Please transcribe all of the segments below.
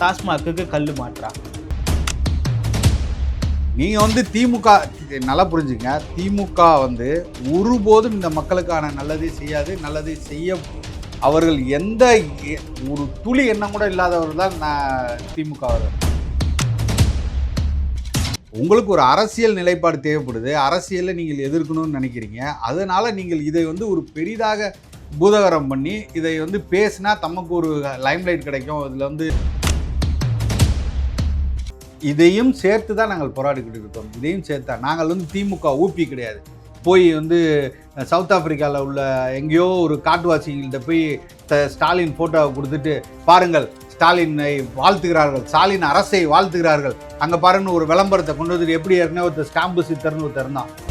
டாஸ்மாக்கு கல் மாற்றா. நீங்கள் வந்து திமுக நல்லா புரிஞ்சுங்க. திமுக வந்து ஒருபோதும் இந்த மக்களுக்கான நல்லதை செய்யாது. நல்லதை செய்ய அவர்கள் எந்த ஒரு துளி எண்ணம் கூட இல்லாதவர் தான் நான் திமுக அவர் உங்களுக்கு ஒரு அரசியல் நிலைப்பாடு தேவைப்படுது. அரசியலை நீங்கள் எதிர்க்கணும்னு நினைக்கிறீங்க. அதனால் நீங்கள் இதை வந்து ஒரு பெரிதாக பூதகரம் பண்ணி இதை வந்து பேசினா தமக்கு ஒரு லைம்லைட் கிடைக்கும். இதில் வந்து இதையும் சேர்த்து தான் நாங்கள் போராடிக்கிட்டு இருக்கோம். இதையும் சேர்த்தா நாங்கள் வந்து திமுக ஊப்பி கிடையாது. போய் வந்து சவுத் ஆப்பிரிக்காவில் உள்ள எங்கேயோ ஒரு காட்டுவாசிகள்கிட்ட போய் ஸ்டாலின் ஃபோட்டோவை கொடுத்துட்டு பாருங்கள் ஸ்டாலினை வாழ்த்துகிறார்கள். ஸ்டாலின் அரசை வாழ்த்துகிறார்கள். அங்கே பாருன்னு ஒரு விளம்பரத்தை கொண்டு வந்துட்டு எப்படி ஏற்கனவே ஒருத்தர் ஸ்டாம்பு சித்தர்னு ஒருத்தர் தான்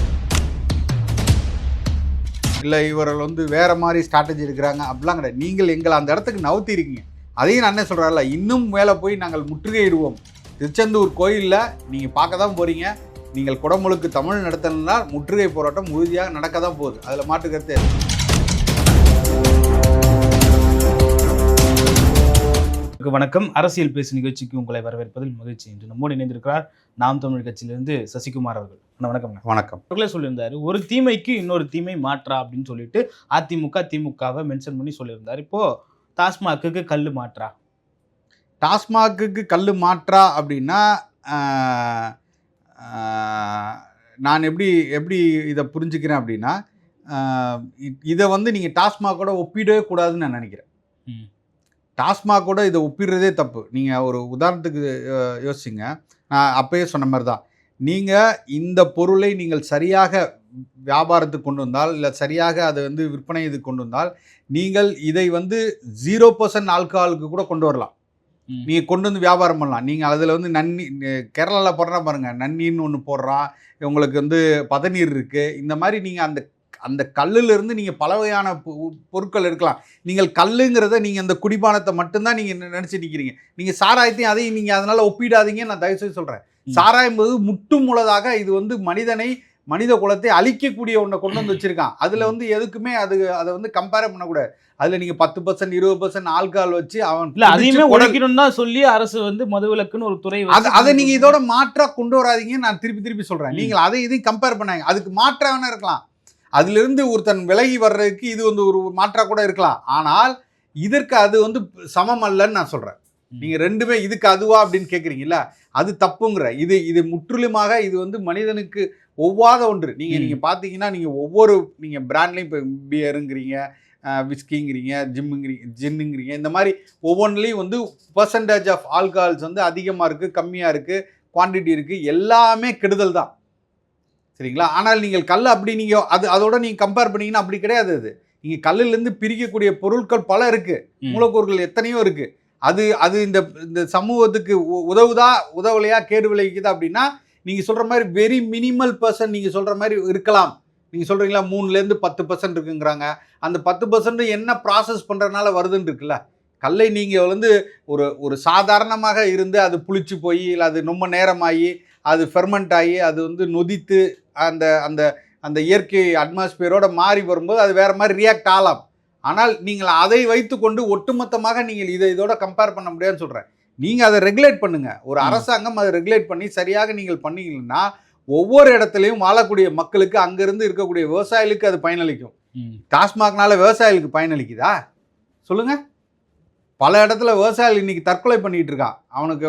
இல்லை இவர்கள் வந்து வேறு மாதிரி ஸ்ட்ராட்டஜி இருக்கிறாங்க அப்படிலாம் கிடையாது. நீங்கள் எங்களை அந்த இடத்துக்கு நவுத்திருக்கீங்க. அதையும் நான் என்ன சொல்கிறாரில்ல இன்னும் மேலே போய் நாங்கள் முற்றுகையிடுவோம். திருச்செந்தூர் கோயிலில் நீங்கள் பார்க்க தான் போகிறீங்க நீங்கள் குடமுழுக்கு தமிழ் நடத்தணும்னா முற்றுகை போராட்டம் உறுதியாக நடக்க தான் போகுது. அதில் மாற்றுக்கருத்து வணக்கம். அரசியல் பேசு நிகழ்ச்சிக்கு உங்களை வரவேற்பதில் மகிழ்ச்சி. என்று நம்மோடு இணைந்திருக்கிறார் நாம் தமிழ் கட்சியிலிருந்து சசிகுமார் அவர்கள். அண்ணா, வணக்கம்ண்ணா வணக்கம். அவர்களே சொல்லியிருந்தாரு ஒரு தீமைக்கு இன்னொரு தீமை மாற்றா அப்படின்னு சொல்லிட்டு அதிமுக திமுகவை மென்ஷன் பண்ணி சொல்லியிருந்தார். இப்போ டாஸ்மாக்கு கல் மாற்றா? டாஸ்மாகுக்கு கல் மாற்றா அப்படின்னா நான் எப்படி எப்படி இதை புரிஞ்சுக்கிறேன் அப்படின்னா இதை வந்து நீங்கள் டாஸ்மாகோட ஒப்பிடவே கூடாதுன்னு நான் நினைக்கிறேன். ம். டாஸ்மாகோட இதை ஒப்பிடுறதே தப்பு. நீங்கள் ஒரு உதாரணத்துக்கு அஹ், யோசிங்க நான் அப்பயே சொன்ன மாதிரி தான் நீங்கள் இந்த பொருளை நீங்கள் சரியாக வியாபாரத்துக்கு கொண்டு வந்தால் இல்லை சரியாக அதை வந்து விற்பனை இதுக்கு கொண்டு வந்தால் நீங்கள் இதை வந்து ஜீரோ பர்சன்ட் ஆல்கஹாலுக்கு கூட கொண்டு வரலாம். நீங்கள் கொண்டு வந்து வியாபாரம் பண்ணலாம். நீங்கள் அதில் வந்து நன்னி கேரளாவில் போடுறா பாருங்க. நன்னின்னு ஒன்று போடுறான் உங்களுக்கு வந்து பதநீர் இருக்குது இந்த மாதிரி நீங்கள் அந்த அந்த கல்லுல இருந்து நீங்கள் பல வகையான பொருட்கள் எடுக்கலாம். நீங்கள் கல்லுங்கிறத நீங்கள் அந்த குடிபானத்தை மட்டும்தான் நீங்கள் நினச்சி நிற்கிறீங்க நீங்கள் சாராயத்தையும் அதையும் நீங்கள் அதனால் ஒப்பிடாதீங்க நான் தயவு செய்து சொல்கிறேன். சாராயம் என்பது முட்டும் முளதாக இது வந்து மனிதனை மனித குலத்தை அழிக்கக்கூடிய ஒன்றை கொண்டு வந்து வச்சிருக்கான். அதில் வந்து எதுக்குமே அது அதை வந்து கம்பேர் பண்ணக்கூடாது. அதில் நீங்கள் பத்து பர்சன்ட் இருபது பர்சன்ட் ஆல்கஹால் வச்சு அவன் இல்ல அதையுமே உழைக்கணும் தான் சொல்லி அரசு வந்து மதுவிலக்குன்னு ஒரு துறை அது அதை நீங்க இதோட மாற்றா கொண்டு வராதீங்க நான் திருப்பி திருப்பி சொல்றேன். ம். நீங்கள் அதை இதையும் கம்பேர் பண்ணாங்க. அதுக்கு மாற்றா வேணா இருக்கலாம். அதுல இருந்து ஒருத்தன் விலகி வர்றதுக்கு இது வந்து ஒரு மாற்றா கூட இருக்கலாம். ஆனால் இதற்கு அது வந்து சமம் அல்லன்னு நான் சொல்றேன். ம். நீங்க ரெண்டுமே இதுக்கு அதுவா அப்படின்னு கேக்குறீங்கல்ல? அது தப்புங்கிற. இது இது முற்றிலுமாக இது வந்து மனிதனுக்கு ஒவ்வாத ஒன்று. நீங்க ம். நீங்க பாத்தீங்கன்னா நீங்க ஒவ்வொரு நீங்க பிராண்ட்லயும் இப்போ பியருங்கிறீங்க விஸ்கிங்கிறீங்க ஜிம்முங்கிறீங்க ஜின்னுங்கிறீங்க. இந்த மாதிரி ஒவ்வொன்றுலையும் வந்து பர்சன்டேஜ் ஆஃப் ஆல்கஹால்ஸ் வந்து அதிகமாக இருக்குது கம்மியாக இருக்குது குவாண்டிட்டி இருக்குது எல்லாமே கெடுதல் தான். சரிங்களா? ஆனால் நீங்கள் கல் அப்படி நீங்கள் அது அதோட நீங்கள் கம்பேர் பண்ணீங்கன்னா அப்படி கிடையாது அது. நீங்கள் கல்லுலேருந்து பிரிக்கக்கூடிய பொருட்கள் பல இருக்குது. மூலக்கூறுகள் எத்தனையோ இருக்குது அது அது இந்த இந்த சமூகத்துக்கு உ- உதவுதா உதவலையா கேடு விளைவிக்குதா அப்படின்னா நீங்கள் சொல்கிற மாதிரி வெரி மினிமல் பர்சன்ட் நீங்கள் சொல்கிற மாதிரி இருக்கலாம். நீங்கள் சொல்கிறீங்களா மூணுலேருந்து பத்து பர்சன்ட் இருக்குங்கிறாங்க. அந்த பத்து பர்சன்ட் என்ன ப்ராசஸ் பண்ணுறதுனால வருதுன்னு இருக்குல்ல. கல்லை நீங்கள் வந்து ஒரு ஒரு சாதாரணமாக இருந்து அது புளிச்சு போய் இல்லை அது ரொம்ப நேரமாகி அது ஃபெர்மெண்ட் ஆகி அது வந்து நொதித்து அந்த அந்த அந்த இயற்கை அட்மாஸ்பியரோட மாறி வரும்போது அது வேறு மாதிரி ரியாக்ட் ஆகலாம். ஆனால் நீங்கள் அதை வைத்துக்கொண்டு ஒட்டுமொத்தமாக நீங்கள் இதை இதோட கம்பேர் பண்ண முடியாதுன்னு சொல்கிறேன் நீங்கள் அதை ரெகுலேட் பண்ணுங்க. ஒரு. அரசாங்கம் அதை ரெகுலேட் பண்ணி சரியாக நீங்கள் பண்ணீங்கன்னா ஒவ்வொரு இடத்துலையும் வாழக்கூடிய மக்களுக்கு அங்கிருந்து இருக்கக்கூடிய விவசாயிகளுக்கு அது பயனளிக்கும். டாஸ்மாக்னால விவசாயிகளுக்கு பயனளிக்குதா? சொல்லுங்க. பல இடத்துல விவசாயிகள் இன்னைக்கு தற்கொலை பண்ணிட்டு இருக்கான். அவனுக்கு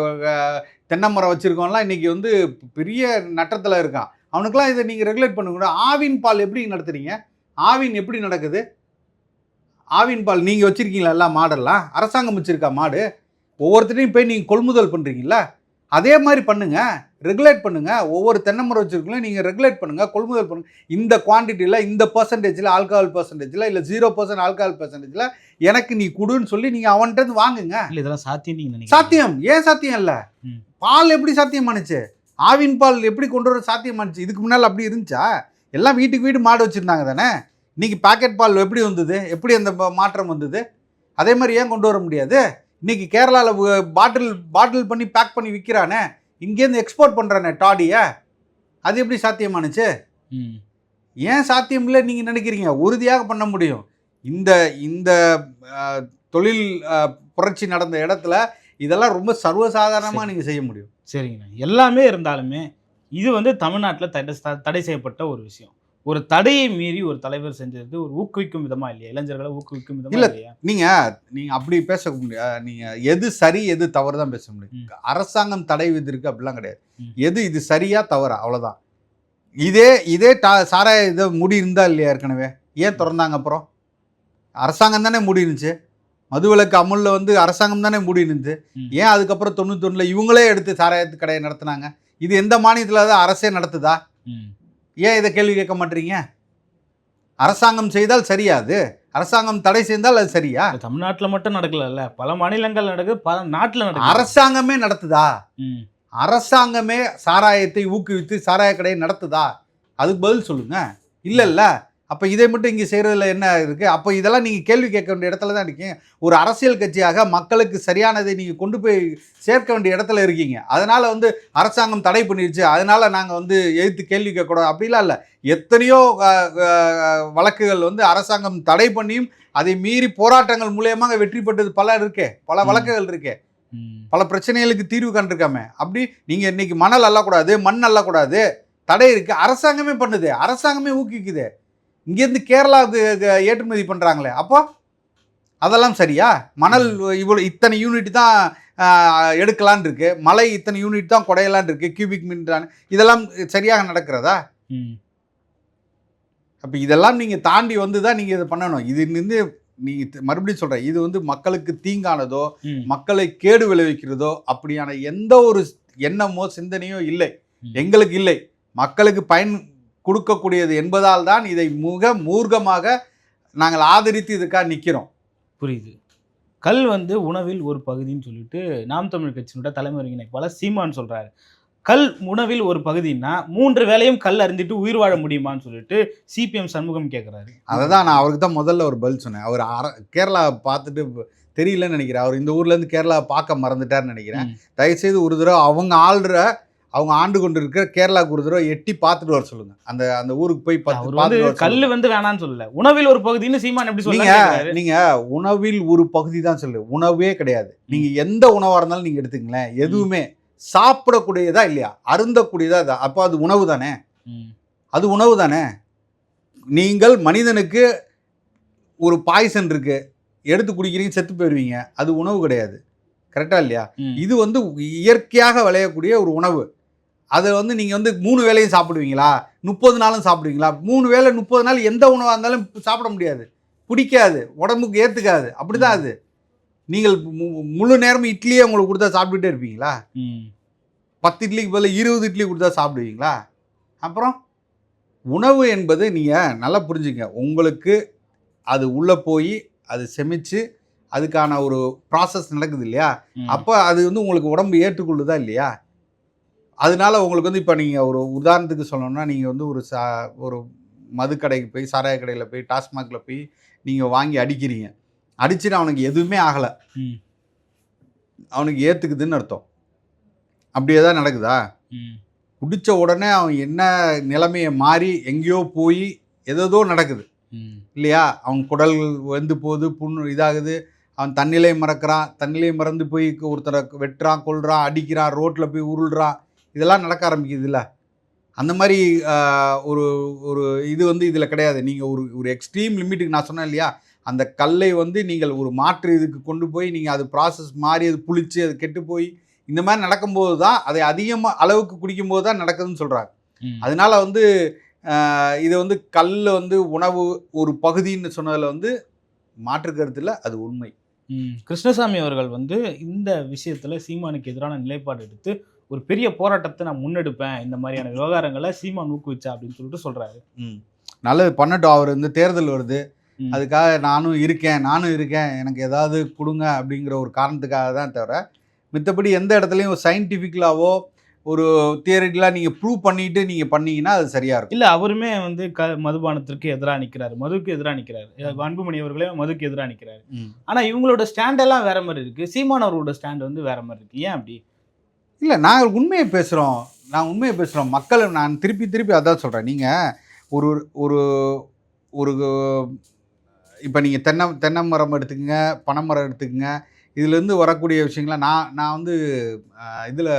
தென்னை மரம் வச்சிருக்கவன்லாம் இன்னைக்கு வந்து பெரிய நட்டத்தில் இருக்கான். அவனுக்கெல்லாம் இதை நீங்கள் ரெகுலேட் பண்ணுங்க ஆவின் பால் எப்படி நடத்துறீங்க? ஆவின் எப்படி நடக்குது? ஆவின் பால் நீங்கள் வச்சிருக்கீங்களா? எல்லாம் மாடெல்லாம்? அரசாங்கம் வச்சிருக்கா மாடு? ஒவ்வொருத்தரையும் போய் நீங்கள் கொள்முதல் பண்ணுறீங்களா அதே மாதிரி பண்ணுங்க. ரெகுலேட் பண்ணுங்க. ஒவ்வொரு தென்னை மரம் வச்சிருக்கீங்களா நீங்கள் ரெகுலேட் பண்ணுங்க. கொள்முதல் பண்ணுங்க. இந்த குவான்டிட்டியில் இந்த பர்சன்டேஜில் ஆல்கஹால் பர்சன்டேஜில் இல்லை ஜீரோ பர்சன்ட் ஆல்கஹால் பர்சன்டேஜில் எனக்கு நீ குடுன்னு சொல்லி நீங்கள் அவன்கிட்ட வாங்குங்க. இல்ல இதெல்லாம் சாத்தியம் நீங்க நினைக்கிறீங்க? சாத்தியம். ஏன் சாத்தியம் இல்லை. பால் எப்படி சாத்தியமானுச்சு? ஆவின் பால் எப்படி கொண்டு வர சாத்தியமானுச்சு? இதுக்கு முன்னால் அப்படி இருந்துச்சா? எல்லாம் வீட்டுக்கு வீடு மாடு வச்சுருந்தாங்க தானே? இன்னைக்கு பாக்கெட் பால் எப்படி வந்தது? எப்படி அந்த மாற்றம் வந்தது? அதே மாதிரி ஏன் கொண்டு வர முடியாது? இன்னைக்கு கேரளாவில் பாட்டில் பாட்டில் பண்ணி பேக் பண்ணி விற்கிறானே இங்கேருந்து எக்ஸ்போர்ட் பண்ணுறானே டாடியை அது எப்படி சாத்தியமானுச்சு? ம். ஏன் சாத்தியம் இல்லை நீங்கள் நினைக்கிறீங்க? உறுதியாக பண்ண முடியும். இந்த இந்த தொழில் புரட்சி நடந்த இடத்துல இதெல்லாம் ரொம்ப சர்வசாதாரணமாக நீங்கள் செய்ய முடியும். சரிங்கண்ணா. எல்லாமே இருந்தாலுமே இது வந்து தமிழ்நாட்டில் தடை தடை செய்யப்பட்ட ஒரு விஷயம். ஒரு தடையை மீறி ஒரு தலைவர் செஞ்சது ஒரு ஊக்குவிக்கும் விதமா இல்லையா? இளைஞர்களை ஊக்குவிக்கும் விதமா இல்ல. இல்லையா? நீங்கள் நீங்கள் அப்படி பேச முடியாது நீங்கள் எது சரி எது தவறு தான் பேச முடியும். அரசாங்கம் தடை விதிருக்கு அப்படிலாம் கிடையாது. எது இது சரியா தவறா? அவ்வளோதான் இதே இதே சாராய இதை மூடி இருந்தா இல்லையா ஏற்கனவே? ஏன் திறந்தாங்க அப்புறம்? அரசாங்கம் தானே மூடி இருந்துச்சு. மதுவிலக்கு அமுல்ல வந்து அரசாங்கம் தானே மூடி இருந்துச்சு. ஏன் அதுக்கப்புறம் தொண்ணூத்தொன்னில் இவங்களே எடுத்து சாராயத்து கடையை நடத்துனாங்க? இது எந்த மாநிலத்தில் அரசே நடத்துதா. ஏன் இதை கேள்வி கேட்க மாட்டீங்க? அரசாங்கம் செய்தால் சரியா அது அரசாங்கம் தடை செய்தால் அது சரியா? தமிழ்நாட்டுல மட்டும் நடக்கல பல மாநிலங்கள் நடக்குது பல நாட்டுல நடக்குது. அரசாங்கமே நடத்துதா. அரசாங்கமே சாராயத்தை ஊக்குவித்து சாராய கடையை நடத்துதா? அதுக்கு பதில் சொல்லுங்க. இல்லைல்ல. அப்போ இதை மட்டும் இங்கே செய்கிறதுல என்ன இருக்குது அப்போ இதெல்லாம் நீங்கள் கேள்வி கேட்க வேண்டிய இடத்துல தான் இருக்கீங்க. ஒரு அரசியல் கட்சியாக மக்களுக்கு சரியானதை நீங்கள் கொண்டு போய் சேர்க்க வேண்டிய இடத்துல இருக்கீங்க. அதனால் வந்து அரசாங்கம் தடை பண்ணிருச்சு. அதனால் நாங்கள் வந்து எதிர்த்து கேள்வி கேட்கக்கூடாது. அப்படிலாம் இல்லை. எத்தனையோ வழக்குகள் வந்து அரசாங்கம் தடை பண்ணியும் அதை மீறி போராட்டங்கள் மூலியமாக வெற்றி பெற்றது பல இருக்கே. பல. வழக்குகள் இருக்கே. பல பிரச்சனைகளுக்கு தீர்வு கண்டிருக்காமே. அப்படி நீங்க இன்னைக்கு மணல் அள்ளக்கூடாது மண் அள்ளக்கூடாது. தடை இருக்கு. அரசாங்கமே பண்ணுது. அரசாங்கமே ஊக்குவிக்குது. இங்கேருந்து கேரளாவுக்கு ஏற்றுமதி பண்றாங்களே. அப்போ அதெல்லாம் சரியா? மணல் இவ்வளோ இத்தனை யூனிட் தான் ஆஹ், எடுக்கலான்னு இருக்கு. மலை இத்தனை யூனிட் தான் குடையலான்னு இருக்கு கியூபிக் மீட்டர் இதெல்லாம் சரியாக நடக்கிறதா. அப்போ இதெல்லாம் நீங்கள் தாண்டி வந்து தான் நீங்கள் இதை பண்ணணும். இது வந்து நீங்கள் மறுபடியும் சொல்கிறேன் இது வந்து மக்களுக்கு தீங்கானதோ. மக்களை கேடு விளைவிக்கிறதோ அப்படியான எந்த ஒரு எண்ணமோ சிந்தனையோ இல்லை. எங்களுக்கு இல்லை. மக்களுக்கு பயன் கொடுக்கக்கூடியது என்பதால் தான் இதை மிக மூர்க்கமாக நாங்கள் ஆதரித்து இதுக்காக நிற்கிறோம். புரியுது. கல் வந்து உணவில் ஒரு பகுதின்னு சொல்லிட்டு நாம் தமிழ் கட்சியினோட தலைமை ஒருங்கிணைப்பாளர் சீமான் சொல்றாரு. கல் உணவில் ஒரு பகுதின்னா மூன்று வேளையும் கல் அருந்திட்டு உயிர் வாழ முடியுமான்னு சொல்லிட்டு சிபிஎம் சண்முகம் கேட்குறாரு அதை தான் நான் அவருக்கு தான் முதல்ல ஒரு பதில் சொன்னேன். அவர் அர கேரளா பார்த்துட்டு தெரியலன்னு நினைக்கிறேன். அவர் இந்த ஊர்லேருந்து கேரளா பார்க்க மறந்துட்டாருன்னு நினைக்கிறேன். தயவுசெய்து ஒரு தடவை அவங்க ஆள்ற அவங்க ஆண்டு கொண்டு இருக்கிற கேரளாவுக்கு ஒரு தடவை எட்டி பார்த்துட்டு வர சொல்லுங்க. அந்த அந்த ஊருக்கு போய் பார்த்து கல் சொல்லுங்க. வந்து வேணாம்னு சொல்லல. உணவில் ஒரு பகுதின்னு சீமான் எப்படி நீங்க சொல்ல நீங்க உணவில் ஒரு பகுதி தான் சொல்லு. உணவே கிடையாது. நீங்க எந்த உணவா இருந்தாலும் நீங்க எடுத்துங்களேன் எதுவுமே சாப்பிடக்கூடியதா இல்லையா? அருந்தக்கூடியதா இதா? அப்போ அது உணவு தானே? அது உணவு தானே? நீங்கள் மனிதனுக்கு ஒரு பாய்சன் இருக்கு. எடுத்து குடிக்கிறீங்க செத்து போயிடுவீங்க அது உணவு கிடையாது. கரெக்டா இல்லையா? இது வந்து இயற்கையாக விளையக்கூடிய ஒரு உணவு. அதை வந்து நீங்கள் வந்து மூணு வேளையும் சாப்பிடுவீங்களா? முப்பது நாளும் சாப்பிடுவீங்களா? மூணு வேளை முப்பது நாள் எந்த உணவாக இருந்தாலும் சாப்பிட முடியாது. பிடிக்காது. உடம்புக்கு ஏற்றுக்காது அப்படிதான் அது. நீங்கள் முழு நேரமும் இட்லியே உங்களுக்கு கொடுத்தா சாப்பிட்டுட்டே இருப்பீங்களா? பத்து இட்லிக்கு பதிலா இருபது இட்லி கொடுத்தா சாப்பிடுவீங்களா? அப்புறம் உணவு என்பது நீங்கள் நல்லா புரிஞ்சுங்க. உங்களுக்கு அது உள்ளே போய் அது செமிச்சு அதுக்கான ஒரு ப்ராசஸ் நடக்குது இல்லையா? அப்போ அது வந்து உங்களுக்கு உடம்பு ஏற்றுக்கொள்ளுதா இல்லையா? அதனால உங்களுக்கு வந்து இப்போ நீங்கள் ஒரு உதாரணத்துக்கு சொல்லணும்னா நீங்கள் வந்து ஒரு சா ஒரு மதுக்கடைக்கு போய் சாராய கடையில் போய் டாஸ்மாகில் போய் நீங்கள் வாங்கி அடிக்கிறீங்க. அடிச்சுட்டு அவனுக்கு எதுவுமே ஆகலை. அவனுக்கு ஏற்றுக்குதுன்னு அர்த்தம். அப்படியே தான் நடக்குதா குடித்த உடனே அவன் என்ன நிலைமையை மாறி எங்கேயோ போய் எதேதோ நடக்குது. இல்லையா? அவன் குடல் வெந்து போகுது புண்ணு இதாகுது. அவன் தண்ணிலே மறக்கிறான். தண்ணிலே மறந்து போய் ஒருத்தரை வெட்டுறான் கொல்றான் அடிக்கிறான் ரோட்டில் போய் உருள்றான். இதெல்லாம் நடக்க ஆரம்பிக்குது இல்லை அந்த மாதிரி ஒரு ஒரு இது வந்து இதில் கிடையாது. நீங்கள் ஒரு ஒரு எக்ஸ்ட்ரீம் லிமிட்டுக்கு நான் சொன்னேன் இல்லையா? அந்த கல்லை வந்து நீங்கள் ஒரு மாற்று இதுக்கு கொண்டு போய் நீங்கள் அது ப்ராசஸ் மாறி அது புளிச்சு அது கெட்டு போய் இந்த மாதிரி நடக்கும்போது தான் அதை அதிகமாக அளவுக்கு குடிக்கும்போது தான் நடக்குதுன்னு சொல்கிறாங்க அதனால வந்து இது வந்து கல் வந்து உணவு ஒரு பகுதின்னு சொன்னதில் வந்து மாற்று கருத்தில் அது உண்மை. கிருஷ்ணசாமி அவர்கள் வந்து இந்த விஷயத்துல சீமானுக்கு எதிரான நிலைப்பாடு எடுத்து ஒரு பெரிய போராட்டத்தை நான் முன்னெடுப்பேன். இந்த மாதிரியான விவகாரங்களை சீமான் ஊக்குவிச்சா அப்படின்னு சொல்லிட்டு சொல்றாரு. நல்லது பண்ணட்டும் அவர் வந்து தேர்தல் வருது. அதுக்காக நானும் இருக்கேன் நானும் இருக்கேன். எனக்கு ஏதாவது கொடுங்க அப்படிங்கிற ஒரு காரணத்துக்காக தான் தவிர மித்தபடி எந்த இடத்துலையும் ஒரு சயின்டிஃபிக்கலாவோ ஒரு தியரிட்டிலாம் நீங்கள் ப்ரூவ் பண்ணிட்டு நீங்கள் பண்ணீங்கன்னா அது சரியாக இருக்கும். இல்ல அவருமே வந்து க மதுபானத்திற்கு எதிராக நிக்கிறாரு. மதுக்கு எதிராக நிக்கிறாரு. அஹ் அன்புமணி அவர்களே மதுக்கு எதிராக நிக்கிறாரு. ஆனா இவங்களோட ஸ்டாண்ட் எல்லாம் வேற மாதிரி இருக்கு. சீமான் அவர்களோட ஸ்டாண்ட் வந்து வேற மாதிரி இருக்கு. ஏன் அப்படி? இல்லை நாங்கள் உண்மையை பேசுகிறோம் நான் உண்மையை பேசுகிறோம் மக்கள் நான் திருப்பி திருப்பி அதான் சொல்கிறேன் நீங்கள் ஒரு ஒரு ஒரு இப்போ நீங்கள் தென்னை தென்னை மரம் எடுத்துக்கோங்க பனை மரம் எடுத்துக்கோங்க. இதுலேருந்து வரக்கூடிய விஷயங்களை நான் நான் வந்து இதில்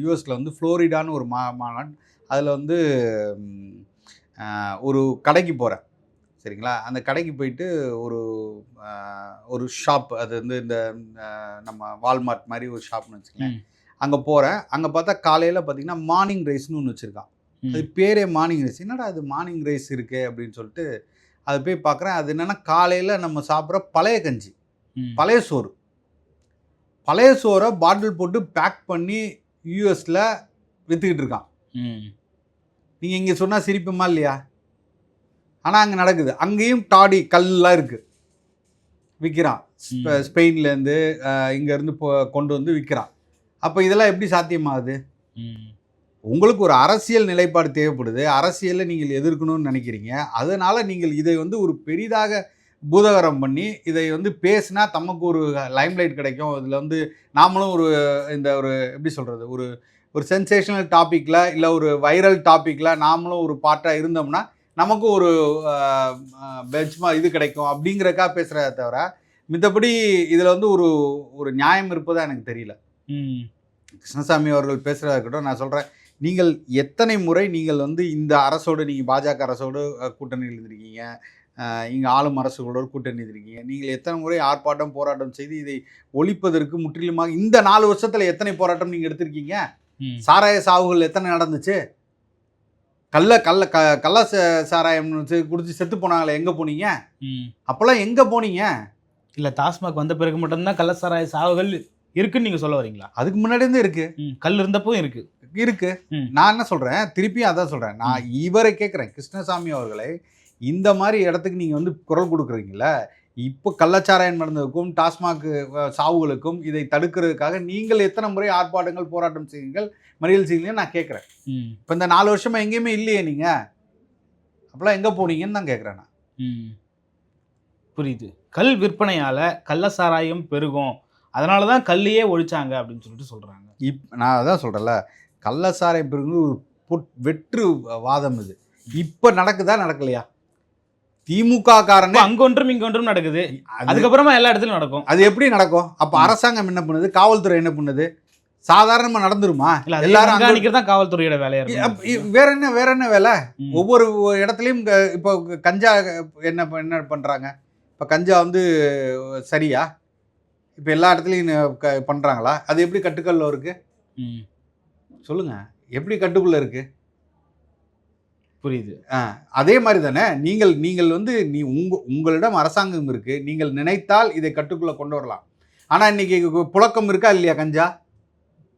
யூஎஸில் வந்து ஃப்ளோரிடான்னு ஒரு மா மாநாடு அதில் வந்து ஒரு கடைக்கு போகிறேன் சரிங்களா? அந்த கடைக்கு போயிட்டு ஒரு ஒரு ஷாப் அது வந்து இந்த நம்ம வால்மார்ட் மாதிரி ஒரு ஷாப்னு வச்சுக்கலேன் அங்கே போகிறேன் அங்கே பார்த்தா காலையில் பார்த்தீங்கன்னா மார்னிங் ரைஸ்னு ஒன்று வச்சுருக்கான். அது பேரே மார்னிங் ரைஸ் என்னடா அது மார்னிங் ரைஸ் இருக்கே அப்படின்னு சொல்லிட்டு அது போய் பார்க்குறேன். அது என்னென்னா காலையில் நம்ம சாப்பிட்ற பழைய கஞ்சி. பழைய சோறு. பழைய சோறை பாட்டில் போட்டு பேக் பண்ணி யூஎஸில் விற்றுக்கிட்டு இருக்கான். நீங்கள் இங்கே சொன்னால் சிரிப்புமா இல்லையா? ஆனால் அங்கே நடக்குது. அங்கேயும் டாடி கல்லாம் இருக்குது விற்கிறான். ஸ்பெயின்லேருந்து இங்கேருந்து போ கொண்டு வந்து விற்கிறான் அப்போ இதெல்லாம் எப்படி சாத்தியமாகுது. உங்களுக்கு ஒரு அரசியல் நிலைப்பாடு தேவைப்படுது. அரசியலை நீங்கள் எதிர்க்கணும்னு நினைக்கிறீங்க. அதனால் நீங்கள் இதை வந்து ஒரு பெரிதாக பூதகரம் பண்ணி இதை வந்து பேசினா தமக்கு ஒரு லைம்லைட் கிடைக்கும். இதில் வந்து நாமளும் ஒரு இந்த ஒரு எப்படி சொல்கிறது ஒரு ஒரு சென்சேஷனல் டாப்பிக்கில் இல்லை ஒரு வைரல் டாப்பிக்கில் நாமளும் ஒரு பார்ட்டாக இருந்தோம்னா நமக்கு ஒரு பெஞ்ச்மா இது கிடைக்கும் அப்படிங்கிறக்கா பேசுகிறத தவிர மித்தபடி இதில் வந்து ஒரு ஒரு நியாயம் இருப்பதா எனக்கு தெரியல. கிருஷ்ணசாமி அவர்கள் பேசுகிறதா இருக்கட்டும் நான் சொல்கிறேன் நீங்கள் எத்தனை முறை நீங்கள் வந்து இந்த அரசோடு நீங்கள் பாஜக அரசோடு அஹ், கூட்டணியில் இருந்திருக்கீங்க இங்கே ஆளும் அரசுகளோடு கூட்டணி இருந்திருக்கீங்க நீங்கள் எத்தனை முறை ஆர்ப்பாட்டம் போராட்டம் செய்து இதை ஒழிப்பதற்கு முற்றிலுமாக இந்த நாலு வருஷத்தில் எத்தனை போராட்டம் நீங்கள் எடுத்திருக்கீங்க. சாராய சாவுகள் எத்தனை நடந்துச்சு? கள்ள கள்ள க கள்ள ச- சாராயம் குடிச்சு செத்து போனாங்களே எங்கே போனீங்க. அப்போல்லாம் எங்கே போனீங்க? இல்ல டாஸ்மாக் வந்த பிறகு மட்டும்தான் கள்ளசாராய சாவுகள் இருக்குன்னு நீங்க சொல்ல வரீங்களா? அதுக்கு முன்னாடி இருந்து இருக்கு. கல் இருந்தப்போ இருக்கு. இருக்கு. நான் என்ன சொல்றேன்? திருப்பியும் அதான் சொல்றேன். நான் இவரை கேட்குறேன். கிருஷ்ணசாமி அவர்களை இந்த மாதிரி இடத்துக்கு நீங்க வந்து குரல் கொடுக்குறீங்கல்ல இப்போ கள்ளச்சாராயம் நடந்ததுக்கும் டாஸ்மாக் சாவுகளுக்கும் இதை தடுக்கிறதுக்காக நீங்கள் எத்தனை முறை ஆர்ப்பாட்டங்கள் போராட்டம் செய்யுங்கள் மறியல் செய்யுங்க நான் கேட்குறேன். இப்போ இந்த நாலு வருஷமா எங்கேயுமே இல்லையே நீங்க? அப்பெல்லாம் எங்க போனீங்கன்னு தான் கேட்குறேன் நான். புரியுது. கல் விற்பனையால கள்ளசாராயம் பெருகும். அதனால தான் கல்லையே ஒழிச்சாங்க அப்படின்னு சொல்லிட்டு சொல்றாங்க. இப் நான் அதான் சொல்கிறேன்ல கள்ளசாராயம் பிறகு ஒரு பொட் வெற்று வாதம் இது. இப்போ நடக்குதா நடக்கலையா? திமுக காரனே அப்ப அங்க ஒன்றும் இங்க ஒன்றும் நடக்குது அது அதுக்கப்புறமா எல்லா இடத்துலயும் நடக்கும். அது எப்படி நடக்கும்? அப்ப. அரசாங்கம் என்ன பண்ணுது? காவல்துறை என்ன பண்ணுது? சாதாரணமா நடந்துருமா? இல்ல எல்லாரும் அங்க- கண்காணிக்கிறது தான் காவல்துறையோட வேலையா வேற என்ன வேற என்ன வேலை. ஒவ்வொரு இடத்துலயும் இப்போ கஞ்சா என்ன என்ன பண்றாங்க? இப்ப கஞ்சா வந்து சரியா? இப்ப எல்லா இடத்துலயும் க- பண்றாங்களா? அது எப்படி கட்டுக்கல்ல இருக்கு? ம். சொல்லுங்க. எப்படி கட்டுக்குள்ள இருக்கு? புரியுது. ஆ, அதே மாதிரி தானே? நீங்கள் நீங்கள் வந்து நீ உங்க உங்களிடம் அரசாங்கம் இருக்கு. நீங்கள் நினைத்தால் இதை கட்டுக்குள்ள கொண்டு வரலாம். ஆனா இன்னைக்கு புழக்கம் இருக்கா இல்லையா கஞ்சா?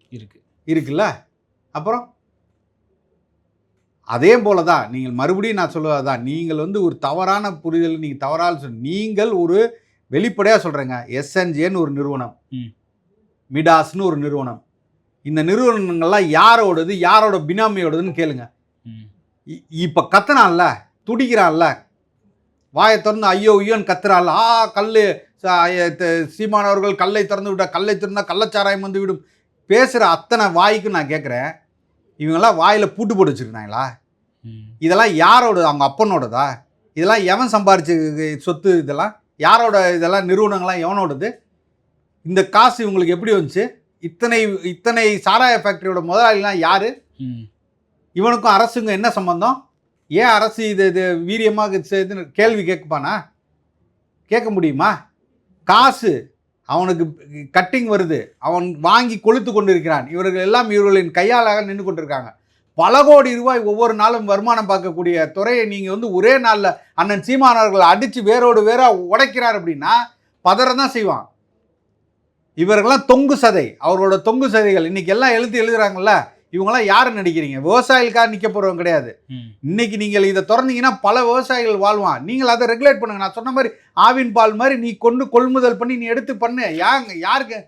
இருக்கு. இருக்குல்ல. அப்புறம்? அதே போல தான் நீங்கள் மறுபடியும் நான் சொல்லுவது தான் நீங்கள் வந்து ஒரு தவறான புரிதல் நீங்கள் தவறான சொல் நீங்கள் ஒரு வெளிப்படையாக சொல்கிறேங்க எஸ்என்ஜேன்னு ஒரு நிறுவனம். மிடாஸ்னு ஒரு நிறுவனம். இந்த நிறுவனங்கள்லாம் யாரோடது யாரோட பினாமியோடதுன்னு கேளுங்க. இப்ப கத்துனான்ல துடிக்கிறான்ல வாயை திறந்து ஐயோ ஐயோன்னு கத்துறான்ல ஆ கல்லு ச- ஐய- த- சீமான் அவர்கள் கல்லை திறந்து விட்டா கல்லை திறந்தா கள்ளச்சாராயம் வந்து விடும். பேசுகிற அத்தனை வாய்க்கும் நான் கேட்குறேன் இவங்கெல்லாம் வாயில் பூட்டு போட்டு வச்சுருந்தாங்களா? ம். இதெல்லாம் யாரோட அவங்க அப்பனோடதா? இதெல்லாம் எவன் சம்பாரிச்ச சொத்து இதெல்லாம்? யாரோட இதெல்லாம் நிறுவனங்கள்லாம் எவனோடது? இந்த காசு இவங்களுக்கு எப்படி வந்துச்சு? இத்தனை இத்தனை சாராய ஃபேக்டரியோட முதலாளிலாம் யாரு. இவனுக்கும் அரசுங்க என்ன சம்பந்தம்? ஏன் அரசு இது இது வீரியமாக கேள்வி கேட்பானா? கேட்க முடியுமா? காசு அவனுக்கு கட்டிங் வருது. அவன் வாங்கி கொளுத்து கொண்டிருக்கிறான். இவர்கள் எல்லாம் இவர்களின் கையாளாக நின்று கொண்டிருக்காங்க. பல கோடி ரூபாய் ஒவ்வொரு நாளும் வருமானம் பார்க்கக்கூடிய துறையை நீங்கள் வந்து ஒரே நாளில் அண்ணன் சீமானவர்கள் அடித்து வேரோடு வேறா உடைக்கிறார் அப்படின்னா பதற தான் செய்வான். இவர்கள்லாம் தொங்கு சதை. அவர்களோட தொங்கு சதைகள். இன்னைக்கு எல்லாம் எழுத்து எழுதுறாங்கல்ல இவங்கெல்லாம் யாரு நடிக்கிறீங்க? விவசாயிகளுக்காக நிற்க போகிறவங்க கிடையாது. இன்னைக்கு நீங்கள் இதை திறந்தீங்கன்னா பல விவசாயிகள் வாழ்வான். நீங்கள் அதை ரெகுலேட் பண்ணுங்க. நான் சொன்ன மாதிரி ஆவின் பால் மாதிரி நீ கொண்டு கொள்முதல் பண்ணி நீ எடுத்து பண்ணு. யாங்க யாருக்கு?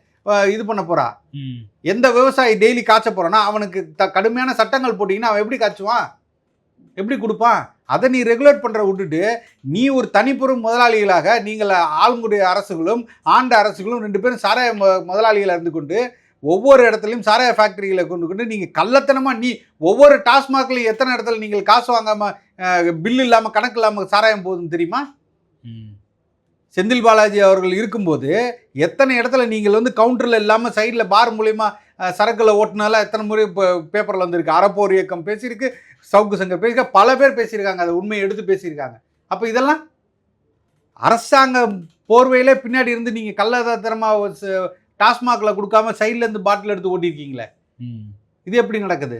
இது பண்ண போறா ம். எந்த விவசாயி டெய்லி காய்ச்ச போறானா அவனுக்கு த கடுமையான சட்டங்கள் போட்டிங்கன்னா அவன் எப்படி காய்ச்சுவான் எப்படி கொடுப்பான் அதை நீ ரெகுலேட் பண்ற விட்டுட்டு நீ ஒரு தனிப்பெரும் முதலாளிகளாக நீங்கள் ஆளுங்குடைய அரசுகளும் ஆண்ட அரசுகளும் ரெண்டு பேரும் சாராய முதலாளிகளாக இருந்து கொண்டு ஒவ்வொரு இடத்துலையும் சாராய ஃபேக்டரிகளை கொண்டு கொண்டு நீங்கள் கள்ளத்தனமாக நீ ஒவ்வொரு டாஸ்மாக்லையும் எத்தனை இடத்துல நீங்கள் காசு வாங்காமல் பில் இல்லாமல் கணக்கு இல்லாமல் சாராயம் போகுதுன்னு தெரியுமா. செந்தில் பாலாஜி அவர்கள் இருக்கும்போது எத்தனை இடத்துல நீங்கள் வந்து கவுண்டரில் இல்லாமல் சைடில் பார் மூலியமா சரக்குல ஓட்டுனால எத்தனை முறை இப்போ பேப்பரில் வந்திருக்கு? அறப்போர் இயக்கம் பேசியிருக்கு சவுக்கு சங்கர் பேசியிருக்க பல பேர் பேசியிருக்காங்க அதை உண்மையை எடுத்து பேசியிருக்காங்க. அப்போ இதெல்லாம் அரசாங்க போர்வையிலே பின்னாடி இருந்து நீங்கள் கள்ளத்தரமாக டாஸ்மாகில் கொடுக்காம சைட்ல இருந்து பாட்டில் எடுத்து ஓட்டியிருக்கீங்களே? இது எப்படி நடக்குது?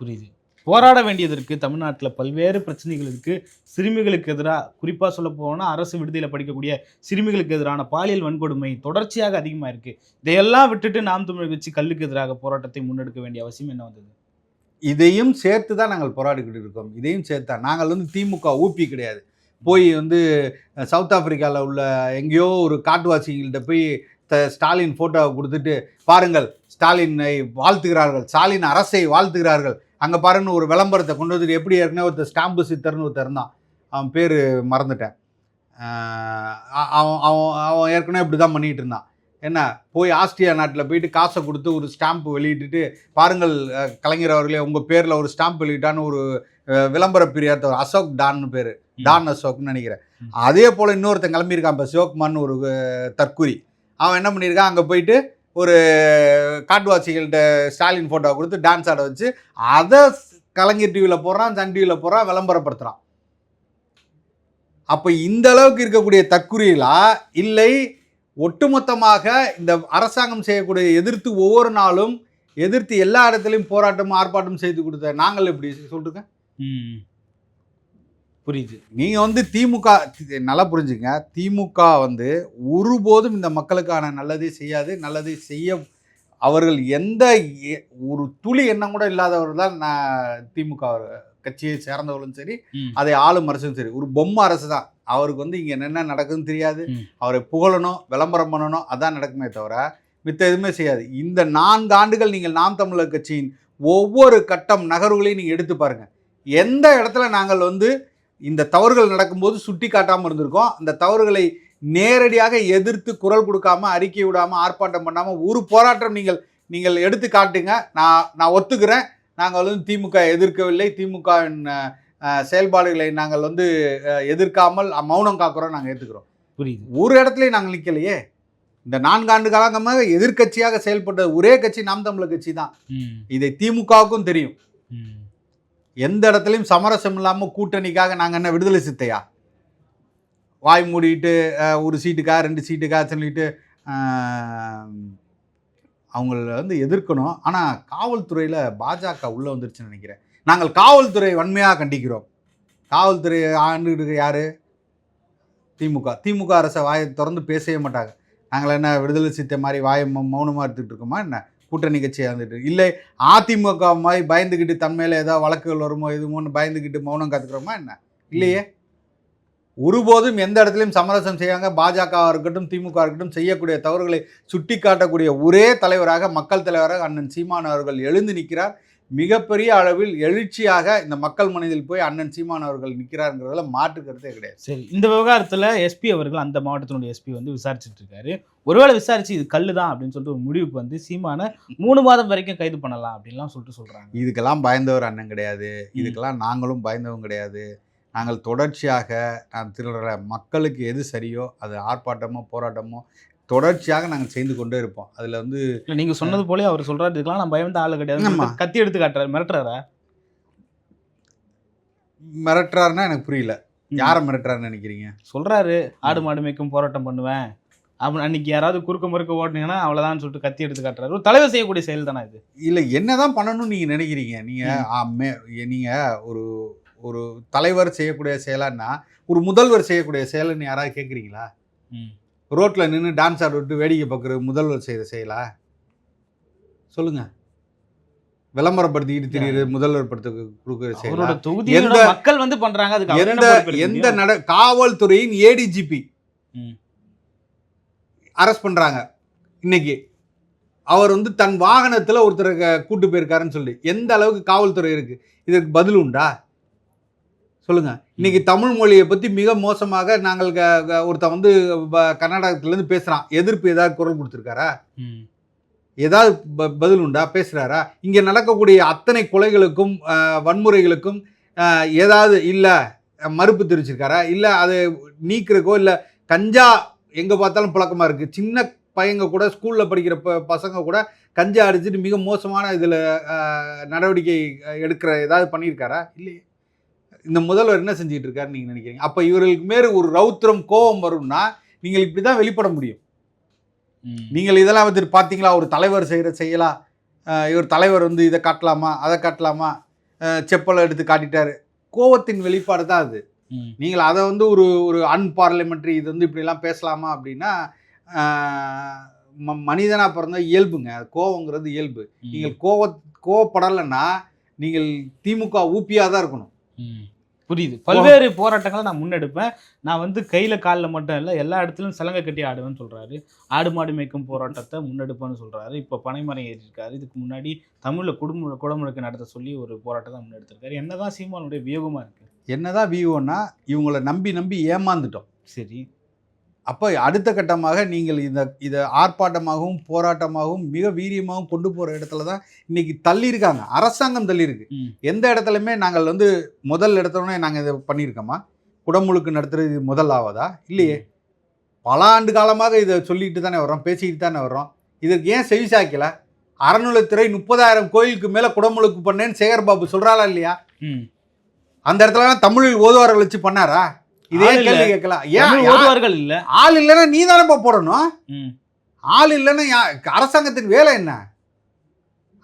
புரியுது. போராட வேண்டியது இருக்குது தமிழ்நாட்டில் பல்வேறு பிரச்சனைகள் இருக்கு. சிறுமிகளுக்கு எதிராக குறிப்பாக சொல்ல போனால் அரசு விடுதியில் படிக்கக்கூடிய சிறுமிகளுக்கு எதிரான பாலியல் வன்கொடுமை தொடர்ச்சியாக அதிகமாக இருக்கு. இதையெல்லாம் விட்டுட்டு நாம் தமிழ் வச்சு கல்லுக்கு எதிராக போராட்டத்தை முன்னெடுக்க வேண்டிய அவசியம் என்ன வந்தது? இதையும் சேர்த்து தான் நாங்கள் போராடிக்கிட்டு இருக்கோம். இதையும் சேர்த்து தான். நாங்கள் வந்து திமுக ஊப்பி கிடையாது. போய் வந்து சவுத் ஆப்பிரிக்காவில் உள்ள எங்கேயோ ஒரு காட்டுவாசிகள்கிட்ட போய் த- ஸ்டாலின் ஃபோட்டோவை கொடுத்துட்டு பாருங்கள் ஸ்டாலினை வாழ்த்துகிறார்கள். ஸ்டாலின் அரசை வாழ்த்துகிறார்கள். அங்கே பாருன்னு ஒரு விளம்பரத்தை கொண்டு வந்துட்டு எப்படி ஏற்கனவே ஒருத்தர் ஸ்டாம்பு சித்தர்னு ஒருத்தர் இருந்தான். அவன் பேர் மறந்துட்டேன். அவன் அவன் அவன் ஏற்கனவே இப்படி தான் பண்ணிகிட்டு இருந்தான். என்ன போய் ஆஸ்திரியா நாட்டில் போயிட்டு காசை கொடுத்து ஒரு ஸ்டாம்ப் வெளியிட்டுட்டு பாருங்கள் கலைஞர் அவர்களே உங்கள் பேரில் ஒரு ஸ்டாம்ப் வெளியிட்டான்னு ஒரு விளம்பர பிரியார் அசோக் டான்னு பேர். டான் அசோக்னு நினைக்கிறேன். அதே போல் இன்னொருத்தன் கிளம்பியிருக்கான் இப்போ சிவகுமார்னு ஒரு அஹ், தற்குறி அவன் என்ன பண்ணியிருக்கான் அங்கே போயிட்டு ஒரு காட்டுவாசிகள்கிட்ட ஸ்டாலின் ஃபோட்டோ கொடுத்து டான்ஸ் ஆட வச்சு அதை கலைஞர் டிவியில் போடுறான் சன் டிவியில் போடுறான் விளம்பரப்படுத்துகிறான் அப்போ இந்த அளவுக்கு இருக்கக்கூடிய தற்குறிகளா? இல்லை ஒட்டுமொத்தமாக இந்த அரசாங்கம் செய்யக்கூடிய எதிர்த்து ஒவ்வொரு நாளும் எதிர்த்து எல்லா இடத்துலையும் போராட்டமும் ஆர்ப்பாட்டம் செய்து கொடுத்த நாங்கள் எப்படி சொல்லிருக்கேன் புரியுது. நீங்கள் வந்து திமுக நல்லா புரிஞ்சுங்க. திமுக வந்து ஒருபோதும் இந்த மக்களுக்கான நல்லதை செய்யாது நல்லதை செய்ய அவர்கள் எந்த ஒரு துளி எண்ணம் கூட இல்லாதவர் தான் நான் திமுக கட்சியை சேர்ந்தவர்களும் சரி அதை ஆளும் அரசும் சரி. ஒரு பொம்மை அரசு தான். அவருக்கு வந்து இங்கே என்ன நடக்குதுன்னு தெரியாது. அவரை புகழணும் விளம்பரம் பண்ணணும் அதான் நடக்குமே தவிர மித்த எதுவுமே செய்யாது. இந்த நான்கு ஆண்டுகள் நீங்கள் நாம் தமிழர் கட்சியின் ஒவ்வொரு கட்டம் நகர்வுகளையும் நீங்கள் எடுத்து பாருங்க. எந்த இடத்துல நாங்கள் வந்து இந்த தவறுகள் நடக்கும்போது சுட்டி காட்டாமல் இருந்திருக்கோம். அந்த தவறுகளை நேரடியாக எதிர்த்து குரல் கொடுக்காம அறிக்கை விடாமல் ஆர்ப்பாட்டம் பண்ணாமல் ஒரு போராட்டம் நீங்கள் நீங்கள் எடுத்து காட்டுங்க. நான் நான் ஒத்துக்கிறேன். நாங்கள் வந்து திமுக எதிர்க்கவில்லை. திமுகவின் செயல்பாடுகளை நாங்கள் வந்து எதிர்க்காமல் மௌனம் காக்கிறோம் நாங்கள் ஏற்றுக்கிறோம் புரியுது. ஒரு இடத்துலையும் நாங்கள் நிற்கலையே இந்த நான்காண்டு காலங்கமாக எதிர்க்கட்சியாக செயல்பட்ட ஒரே கட்சி நாம் தமிழர் கட்சி தான். இதை திமுகவுக்கும் தெரியும். எந்த இடத்துலையும் சமரசம் இல்லாமல் கூட்டணிக்காக நாங்கள் என்ன விடுதலை சித்தையா? வாய் மூடிட்டு ஒரு சீட்டுக்கா ரெண்டு சீட்டுக்கா சொல்லிட்டு அவங்கள வந்து எதிர்க்கணும். ஆனால் காவல்துறையில் பாஜக உள்ளே வந்துருச்சுன்னு நினைக்கிறேன். நாங்கள் காவல்துறை வன்மையாக கண்டிக்கிறோம். காவல்துறை ஆண்டுகிட்டு யார்? திமுக. திமுக அரசை வாயை திறந்து பேசவே மாட்டாங்க. நாங்கள் என்ன விடுதலை சித்தை மாதிரி வாயை மௌனமாக எடுத்துகிட்டு இருக்கோமா என்ன? கூட்டணி கட்சியாக இருந்துட்டு இல்லை அதிமுக மாதிரி பயந்துக்கிட்டு தன் மேலே ஏதாவது வழக்குகள் வருமோ இதுமோன்னு பயந்துக்கிட்டு மௌனம் காத்துக்கிறோமா என்ன? இல்லையே? ஒருபோதும் எந்த இடத்துலையும் சமரசம் செய்யாங்க பாஜக இருக்கட்டும் திமுக இருக்கட்டும் செய்யக்கூடிய தவறுகளை சுட்டி காட்டக்கூடிய ஒரே தலைவராக மக்கள் தலைவராக அண்ணன் சீமான் அவர்கள் எழுந்து நிற்கிறார். மிகப்பெரிய அளவில் எழுச்சியாக இந்த மக்கள் மனதில் போய் அண்ணன் சீமான் அவர்கள் நிற்கிறாருங்கிறதுல மாற்று கருத்தே கிடையாது. சரி இந்த விவகாரத்தில் எஸ்பி அவர்கள் அந்த மாவட்டத்தினுடைய எஸ்பி வந்து விசாரிச்சுட்டு இருக்காரு. ஒருவேளை விசாரிச்சு இது கல்லு தான் அப்படின்னு சொல்லிட்டு ஒரு முடிவுக்கு வந்து சீமான மூணு மாதம் வரைக்கும் கைது பண்ணலாம் அப்படின்லாம் சொல்லிட்டு சொல்றாங்க. இதுக்கெல்லாம் பயந்தவர் அண்ணன் கிடையாது. இதுக்கெல்லாம் நாங்களும் பயந்தவங்க கிடையாது. நாங்கள் தொடர்ச்சியாக நான் திருடுற மக்களுக்கு எது சரியோ அது ஆர்ப்பாட்டமோ போராட்டமோ தொடர்ச்சியாக நாங்கள் செய்து கொண்டே இருப்போம். அதில் வந்து இல்ல நீங்க சொன்னது போல அவர் சொல்றாரு இதுக்கெல்லாம் நான் பயந்த ஆளு கிடையாது. கத்தி எடுத்து காட்டுறாரு. மிரட்டுறாரா? மிரட்டுறாருன்னா எனக்கு புரியல. யாரை மிரட்டுறாருன்னு நினைக்கிறீங்க? சொல்றாரு ஆடு மாடு மேய்க்கும் போராட்டம் பண்ணுவேன். அப்ப அன்னைக்கு யாராவது குறுக்க முறுக்க ஓட்டுனீங்கன்னா அவ்வளவுதான் சொல்லிட்டு கத்தி எடுத்து காட்டுறாரு. ஒரு தலைவர் செய்யக்கூடிய செயல் தானே இது? இல்லை என்னதான் பண்ணணும்னு நீங்கள் நினைக்கிறீங்க? நீங்கள் நீங்கள் ஒரு ஒரு தலைவர் செய்யக்கூடிய செயலான்னா ஒரு முதல்வர் செய்யக்கூடிய செயலுன்னு யாராவது கேட்குறீங்களா ம். ரோட்டில் நின்று டான்ஸ் ஆட விட்டு வேடிக்கை பார்க்குற முதல்வர் செய்கிற செயலா? சொல்லுங்க. விளம்பரப்படுத்திக்கிட்டு திரியிற முதல்வர் படுத்த கொடுக்குற செயலா? எந்த- மக்கள் வந்து பண்றாங்க அதுக்கு எந்த எந்த? நட காவல்துறையின் ஏடிஜிபி. அரெஸ்ட் பண்றாங்க. இன்னைக்கு அவர் வந்து தன் வாகனத்துல ஒருத்தரை கூட்டு போயிருக்காருன்னு சொல்லி. எந்த அளவுக்கு காவல்துறை இருக்கு? இதற்கு பதில் உண்டா? சொல்லுங்க. இன்னைக்கு தமிழ் மொழியை பத்தி மிக மோசமாக நாங்கள் ஒருத்தன் வந்து ப- கர்நாடகத்துல இருந்து பேசுறான். எதிர்ப்பு ஏதாவது குரல் கொடுத்துருக்காரா. ஏதாவது ப- பதில் உண்டா? பேசுறாரா? இங்க நடக்கக்கூடிய அத்தனை கொலைகளுக்கும் வன்முறைகளுக்கும் ஏதாவது இல்ல மறுப்பு தெரிவிச்சிருக்காரா? இல்ல அதை நீக்கிறக்கோ இல்ல கஞ்சா எங்கே பார்த்தாலும் புழக்கமாக இருக்குது சின்ன பையங்க கூட ஸ்கூலில் படிக்கிற ப பசங்க கூட கஞ்சா அடிச்சுட்டு மிக மோசமான இதில் நடவடிக்கை எடுக்கிற ஏதாவது பண்ணியிருக்காரா? இல்லையே. இந்த முதல்வர் என்ன செஞ்சுட்டு இருக்காருன்னு நீங்கள் நினைக்கிறீங்க? அப்போ இவர்களுக்கு மேல் ஒரு ரௌத்திரம் கோபம் வரும்னா நீங்கள் இப்படி தான் வெளிப்பட முடியும். நீங்கள் இதெல்லாம் வந்துட்டு பார்த்தீங்களா? ஒரு தலைவர் செய்கிற செய்யலாம் அஹ், இவர் தலைவர் வந்து இதை காட்டலாமா? அதை காட்டலாமா? செப்பலை எடுத்து காட்டிட்டாரு. கோவத்தின் வெளிப்பாடு தான் அது. நீங்கள் அதை வந்து ஒரு ஒரு அன்பார்லிமெண்ட்ரி இது வந்து இப்படிலாம் பேசலாமா அப்படின்னா ம மனிதனாக பிறந்த இயல்புங்க. கோவங்கிறது இயல்பு. நீங்கள் கோவ கோவப்படலைன்னா நீங்கள் திமுக ஊப்பியாக தான் இருக்கணும். புரியுது. பல்வேறு போராட்டங்களை நான் முன்னெடுப்பேன். நான் வந்து கையில கால்ல மட்டும் இல்லை எல்லா இடத்துலயும் சலங்கை கட்டி ஆடுவேன்னு சொல்றாரு. ஆடு மாடு மேய்க்கும் போராட்டத்தை முன்னெடுப்பேன்னு சொல்றாரு. இப்போ பனைமரம் ஏறியிருக்காரு. இதுக்கு முன்னாடி தமிழ்ல குடும்ப குடமுழுக்கு நடத்த சொல்லி ஒரு போராட்டத்தை முன்னெடுத்திருக்காரு. என்னதான் சீமானுடைய வியோகமா இருக்கு. என்னதான் வியூன்னா இவங்களை நம்பி நம்பி ஏமாந்துட்டோம். சரி. அப்போ அடுத்த கட்டமாக நீங்கள் இந்த இதை ஆர்ப்பாட்டமாகவும் போராட்டமாகவும் மிக வீரியமாகவும் கொண்டு போகிற இடத்துல தான் இன்னைக்கு தள்ளியிருக்காங்க. அரசாங்கம் தள்ளியிருக்கு. எந்த இடத்துலையுமே நாங்கள் வந்து முதல் இடத்துலனே நாங்கள் இதை பண்ணியிருக்கோமா? குடமுழுக்கு நடத்துறது இது முதல் ஆவதா இல்லையே பல ஆண்டு காலமாக இதை சொல்லிட்டு தானே வர்றோம் பேசிக்கிட்டு தானே வர்றோம். இதற்கு ஏன் செவி சாய்க்கல? அறநிலைத்துறை முப்பதாயிரம் கோயிலுக்கு மேலே குடமுழுக்கு பண்ணேன்னு சேகர்பாபு சொல்கிறாளா இல்லையா. அந்த இடத்துல தமிழில் ஓதுவார்கள் வச்சு பண்ணாரா? இதே. கேள்வி கேட்கலாம். ஏன் ஓதுவார்கள் இல்ல. ஆள் இல்லைன்னா நீ தானேப்பா போடணும். ஆள் இல்லைன்னா அரசாங்கத்தின் வேலை என்ன?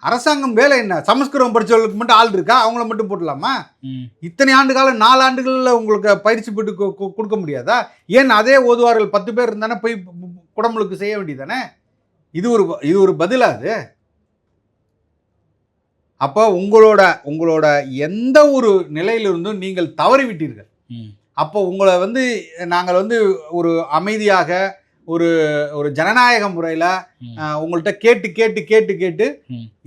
அரசாங்கம் வேலை என்ன? சமஸ்கிருதம் படிச்சவங்களுக்கு மட்டும் ஆள் இருக்கா? அவங்கள மட்டும் போடலாமா. இத்தனை ஆண்டு காலம் நாலு ஆண்டுகளில் உங்களுக்கு பயிற்சி கு- கொடுக்க முடியாதா? ஏன் அதே ஓதுவார்கள் பத்து பேர் இருந்தானே போய் குடமுழுக்கு செய்ய வேண்டியதானே? இது ஒரு இது ஒரு பதிலா அது? அப்போ உங்களோட உங்களோட எந்த ஒரு நிலையிலிருந்தும் நீங்கள் தவறி விட்டீர்கள் ம். அப்போ உங்களை வந்து நாங்கள் வந்து ஒரு அமைதியாக ஒரு ஒரு ஜனநாயக முறையில். உங்கள்கிட்ட கேட்டு கேட்டு கேட்டு கேட்டு.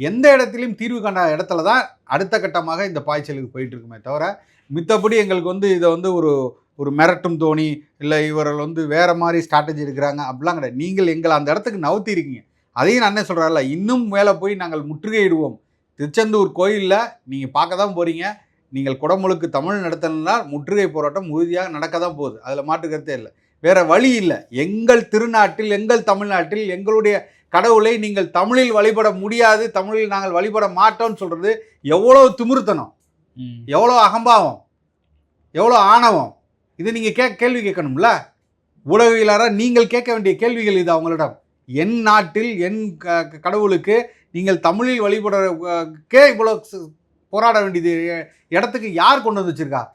எந்த இடத்துலையும் தீர்வு கண்ட இடத்துல தான் அடுத்த கட்டமாக இந்த பாய்ச்சலுக்கு போயிட்டு இருக்குமே தவிர மித்தபடி எங்களுக்கு வந்து இதை வந்து ஒரு ஒரு மிரட்டும் தோணி இல்லை இவர்கள் வந்து வேற மாதிரி ஸ்ட்ராட்டஜி எடுக்கிறாங்க அப்படிலாம் கிடையாது நீங்கள் எங்களை அந்த இடத்துக்கு நவுத்தி இருக்கீங்க அதையும் நான் என்ன சொல்கிறேன்ல இன்னும் மேலே போய் நாங்கள் முற்றுகையிடுவோம் திருச்செந்தூர் கோயிலில் நீங்கள் பார்க்க தான் போகிறீங்க நீங்கள் குடமுழுக்கு தமிழ் நடத்தணும்னா முற்றுகை போராட்டம் உறுதியாக நடக்க தான் போகுது. அதில் மாற்று கருத்தே இல்லை. வேற வழி இல்லை. எங்கள் திருநாட்டில் எங்கள் தமிழ்நாட்டில் எங்களுடைய கடவுளை நீங்கள் தமிழில் வழிபட முடியாது தமிழில் நாங்கள் வழிபட மாட்டோம்னு சொல்கிறது எவ்வளோ திமிருத்தனம் ம். எவ்வளோ அகம்பாவம் எவ்வளோ ஆணவம்? இது நீங்கள் கே கேள்வி கேட்கணும்ல? ஊடகவியலாளராக நீங்கள் கேட்க வேண்டிய கேள்விகள் இது அவங்களிடம். என் நாட்டில் என் கடவுளுக்கு நீங்கள் தமிழில் வழிபடுறக்கே இவ்வளோ போராட வேண்டியது இடத்துக்கு யார் கொண்டு வந்து வச்சிருக்கா?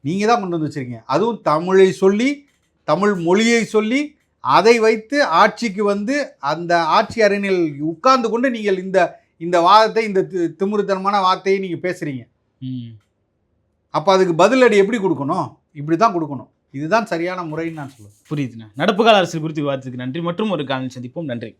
நீங்கள் தான் கொண்டு வந்து வச்சிருக்கீங்க. அதுவும் தமிழை சொல்லி தமிழ் மொழியை சொல்லி அதை வைத்து ஆட்சிக்கு வந்து அந்த ஆட்சி அரணில் உட்கார்ந்து கொண்டு நீங்கள் இந்த இந்த வாதத்தை இந்த தி- திமிருத்தனமான வார்த்தையை நீங்கள் பேசுகிறீங்க ம். அப்போ அதுக்கு பதிலடி எப்படி கொடுக்கணும்? இப்படி தான் கொடுக்கணும். இதுதான் சரியான முறைன்னு நான் சொல்லுவேன். புரியுதுண்ணா. நடப்பு கால அரசியல் குறித்து விவாதத்துக்கு நன்றி. மற்றும் ஒரு காலம் சந்திப்போம். நன்றி.